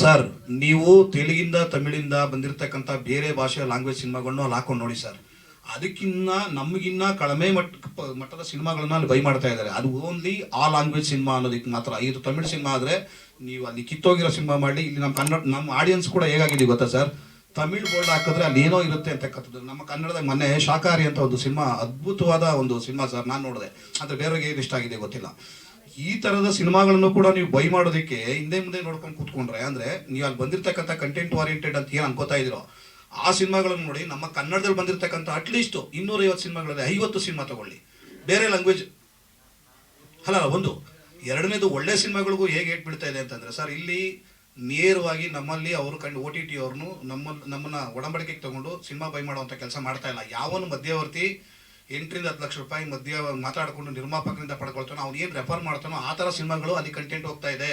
Sir ನೀವು ತೆಲುಗಿಂದ ತಮಿಳಿಂದ ಬಂದಿರತಕ್ಕಂಥ ಬೇರೆ ಭಾಷೆಯ ಲ್ಯಾಂಗ್ವೇಜ್ ಸಿನಿಮಾಗಳನ್ನು ಅಲ್ಲಿ ಹಾಕೊಂಡು ನೋಡಿ ಸರ್ ಅದಕ್ಕಿನ್ನ ನಮಗಿನ್ನ ಕಳಮೆ ಮಟ್ಟ, ಮಟ್ಟದ ಸಿನಿಮಾಗಳನ್ನ ಅಲ್ಲಿ ಬೈ ಮಾಡ್ತಾ ಇದ್ದಾರೆ. ಅದು ಓನ್ಲಿ ಆ ಲ್ಯಾಂಗ್ವೇಜ್ ಸಿನಿಮಾ ಅನ್ನೋದಕ್ಕೆ ಮಾತ್ರ. ಇದು ತಮಿಳು ಸಿನಿಮಾ ಆದರೆ ನೀವು ಅಲ್ಲಿ ಕಿತ್ತೋಗಿರೋ ಸಿನಿಮಾ ಮಾಡಿ ಇಲ್ಲಿ ನಮ್ಮ ಕನ್ನಡ, ನಮ್ಮ ಆಡಿಯನ್ಸ್ ಕೂಡ ಹೇಗಾಗಿದೆ ಗೊತ್ತಾ ಸರ್ ತಮಿಳ್ ಬೋರ್ಡ್ ಹಾಕಿದ್ರೆ ಅಲ್ಲಿ ಏನೋ ಇರುತ್ತೆ ಅಂತಕ್ಕಂಥದ್ದು. ನಮ್ಮ ಕನ್ನಡದ ಮೊನ್ನೆ ಶಾಕಾರಿ ಅಂತ ಒಂದು ಸಿನಿಮಾ, ಅದ್ಭುತವಾದ ಒಂದು ಸಿನಿಮಾ ಸರ್ ನಾನು ನೋಡಿದೆ. ಆದರೆ ಬೇರೆಯವ್ರಿಗೆ ಏನು ಇಷ್ಟ ಆಗಿದೆ ಗೊತ್ತಿಲ್ಲ. ಈ ತರದ ಸಿನಿಮಾಗಳನ್ನು ಕೂಡ ನೀವು ಬೈ ಮಾಡೋದಕ್ಕೆ ಹಿಂದೆ ಮುಂದೆ ನೋಡ್ಕೊಂಡು ಕೂತ್ಕೊಂಡ್ರೆ, ಅಂದ್ರೆ ನೀವು ಅಲ್ಲಿ ಬಂದಿರತಕ್ಕಂಥ ಕಂಟೆಂಟ್ ಓರಿಯೆಂಟೆಡ್ ಅಂತ ಏನು ಅನ್ಕೋತಾ ಇದ್ದೀರೋ, ಆ ಸಿನಿಮಾಗಳನ್ನು ನೋಡಿ ನಮ್ಮ ಕನ್ನಡದಲ್ಲಿ ಬಂದಿರತಕ್ಕಂಥ ಅಟ್ಲೀಸ್ಟ್ ಇನ್ನೂರೈವತ್ತು ಸಿನಿಮಾಗಳಲ್ಲಿ ಐವತ್ತು ಸಿನಿಮಾ ತಗೊಳ್ಳಿ. ಬೇರೆ ಲ್ಯಾಂಗ್ವೇಜ್ ಅಲ್ಲ, ಒಂದು. ಎರಡನೇದು ಒಳ್ಳೆ ಸಿನಿಮಾಗಳಿಗೂ ಹೇಗೆ ಏಟ್ ಇದೆ ಅಂತಂದ್ರೆ, ಸರ್, ಇಲ್ಲಿ ನೇರವಾಗಿ ನಮ್ಮಲ್ಲಿ ಅವರು ಕಂಡು ಓ ಟಿ ಟಿ ಅವ್ರನ್ನು ನಮ್ಮ ನಮ್ಮನ್ನ ಒಡಂಬಡಿಕೆಗೆ ತಗೊಂಡು ಸಿನಿಮಾ ಬೈ ಮಾಡುವಂಥ ಕೆಲಸ ಮಾಡ್ತಾ ಇಲ್ಲ. ಯಾವನು ಮಧ್ಯವರ್ತಿ ಎಂಟರಿಂದ ಹತ್ತು ಲಕ್ಷ ರೂಪಾಯಿ ಮಧ್ಯ ಮಾತಾಡಿಕೊಂಡು ನಿರ್ಮಾಪಕರಿಂದ ಪಡ್ಕೊಳ್ತಾನೋ, ಅವ್ನು ಏನು ರೆಫರ್ ಮಾಡ್ತಾನೋ, ಆ ಥರ ಸಿನಿಮಾಗಳು ಅಲ್ಲಿ ಕಂಟೆಂಟ್ ಹೋಗ್ತಾ ಇದೆ.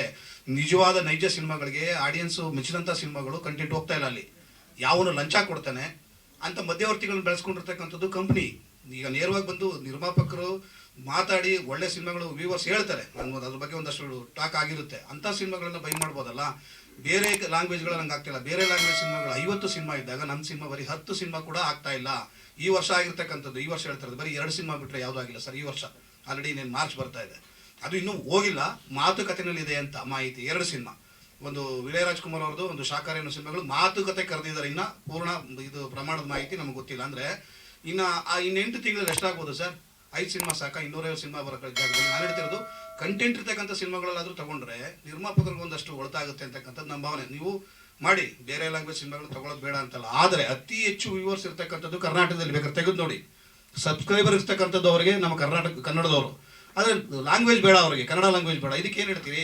ನಿಜವಾದ ನೈಜ ಸಿನಿಮಾಗಳಿಗೆ ಆಡಿಯನ್ಸು ಮೆಚ್ಚಿದಂಥ ಸಿನಿಮಾಗಳು ಕಂಟೆಂಟ್ ಹೋಗ್ತಾ ಇಲ್ಲ ಅಲ್ಲಿ. ಯಾವನು ಲಂಚ ಕೊಡ್ತಾನೆ ಅಂತ ಮಧ್ಯವರ್ತಿಗಳನ್ನ ಬೆಳೆಸ್ಕೊಂಡಿರ್ತಕ್ಕಂಥದ್ದು ಕಂಪ್ನಿ ಈಗ ನೇರವಾಗಿ ಬಂದು ನಿರ್ಮಾಪಕರು ಮಾತಾಡಿ ಒಳ್ಳೆ ಸಿನಿಮಾಗಳು ವ್ಯೂವರ್ಸ್ ಹೇಳ್ತಾರೆ. ನಾನು ಅದ್ರ ಬಗ್ಗೆ ಒಂದಷ್ಟು ಟಾಕ್ ಆಗಿರುತ್ತೆ. ಅಂಥ ಸಿನಿಮಾಗಳನ್ನ ಬೈ ಮಾಡ್ಬೋದಲ್ಲ? ಬೇರೆ ಲ್ಯಾಂಗ್ವೇಜ್ಗಳು ನಂಗೆ ಆಗ್ತಿಲ್ಲ. ಬೇರೆ ಲ್ಯಾಂಗ್ವೇಜ್ ಸಿನಿಮಾಗಳು ಐವತ್ತು ಸಿನಿಮಾ ಇದ್ದಾಗ ನಮ್ಮ ಸಿನಿಮಾ ಬರೀ ಹತ್ತು ಸಿನಿಮಾ ಕೂಡ ಆಗ್ತಾ ಇಲ್ಲ. ಈ ವರ್ಷ ಆಗಿರ್ತಕ್ಕಂಥದ್ದು, ಈ ವರ್ಷ ಹೇಳ್ತಾರೆ, ಬರೀ ಎರಡು ಸಿನಿಮಾ ಬಿಟ್ಟರೆ ಯಾವುದೂ ಆಗಿಲ್ಲ ಸರ್, ಈ ವರ್ಷ. ಆಲ್ರೆಡಿ ಇನ್ನೇನು ಮಾರ್ಚ್ ಬರ್ತಾ ಇದೆ. ಅದು ಇನ್ನೂ ಹೋಗಿಲ್ಲ. ಮಾತುಕತೆಯಲ್ಲಿ ಇದೆ ಅಂತ ಮಾಹಿತಿ, ಎರಡು ಸಿನಿಮಾ. ಒಂದು ವಿಳಯ ರಾಜ್ಕುಮಾರ್ ಅವ್ರದ್ದು ಒಂದು ಶಾಖಾರೇನು ಸಿನಿಮಾಗಳು ಮಾತುಕತೆ ಕರೆದಿದ್ದಾರೆ. ಇನ್ನ ಪೂರ್ಣ ಇದು ಪ್ರಮಾಣದ ಮಾಹಿತಿ ನಮ್ಗೆ ಗೊತ್ತಿಲ್ಲ. ಅಂದ್ರೆ ಇನ್ನ ಆ ಇನ್ನೆಂಟು ತಿಂಗಳಲ್ಲಿ ಎಷ್ಟಾಗ್ಬೋದು ಸರ್? ಐದು ಸಿನಿಮಾ ಸಾಕ, ಇನ್ನೂರೈವತ್ತು ಸಿನಿಮಾ ಬರೋ ಜಾಗದಲ್ಲಿ ನಾನು ಹೇಳ್ತಿರೋದು ಕಂಟೆಂಟ್ ಇರ್ತಕ್ಕಂಥ ಸಿನಿಮಾಗಳಲ್ಲಾದ್ರೂ ತಗೊಂಡ್ರೆ ನಿರ್ಮಾಪಕರಿಗೆ ಒಂದಷ್ಟು ಒಳತಾಗುತ್ತೆ ಅಂತಕ್ಕಂಥದ್ದು ನಮ್ಮ ಭಾವನೆ. ನೀವು ಮಾಡಿ, ಬೇರೆ ಲ್ಯಾಂಗ್ವೇಜ್ ಸಿನಿಮಾಗಳು ತಗೊಳ್ಳೋದು ಬೇಡ ಅಂತಲ್ಲ. ಆದರೆ ಅತಿ ಹೆಚ್ಚು ವ್ಯೂವರ್ಸ್ ಇರ್ತಕ್ಕಂಥದ್ದು ಕರ್ನಾಟಕದಲ್ಲಿ ಬೇಕಾದ್ರೆ ತೆಗೆದು ನೋಡಿ. ಸಬ್ಸ್ಕ್ರೈಬರ್ ಇರ್ತಕ್ಕಂಥದ್ದು ಅವರಿಗೆ ನಮ್ಮ ಕರ್ನಾಟಕ, ಕನ್ನಡದವರು. ಆದರೆ ಲ್ಯಾಂಗ್ವೇಜ್ ಬೇಡ ಅವರಿಗೆ, ಕನ್ನಡ ಲ್ಯಾಂಗ್ವೇಜ್ ಬೇಡ. ಇದಕ್ಕೆ ಏನು ಹೇಳ್ತೀರಿ?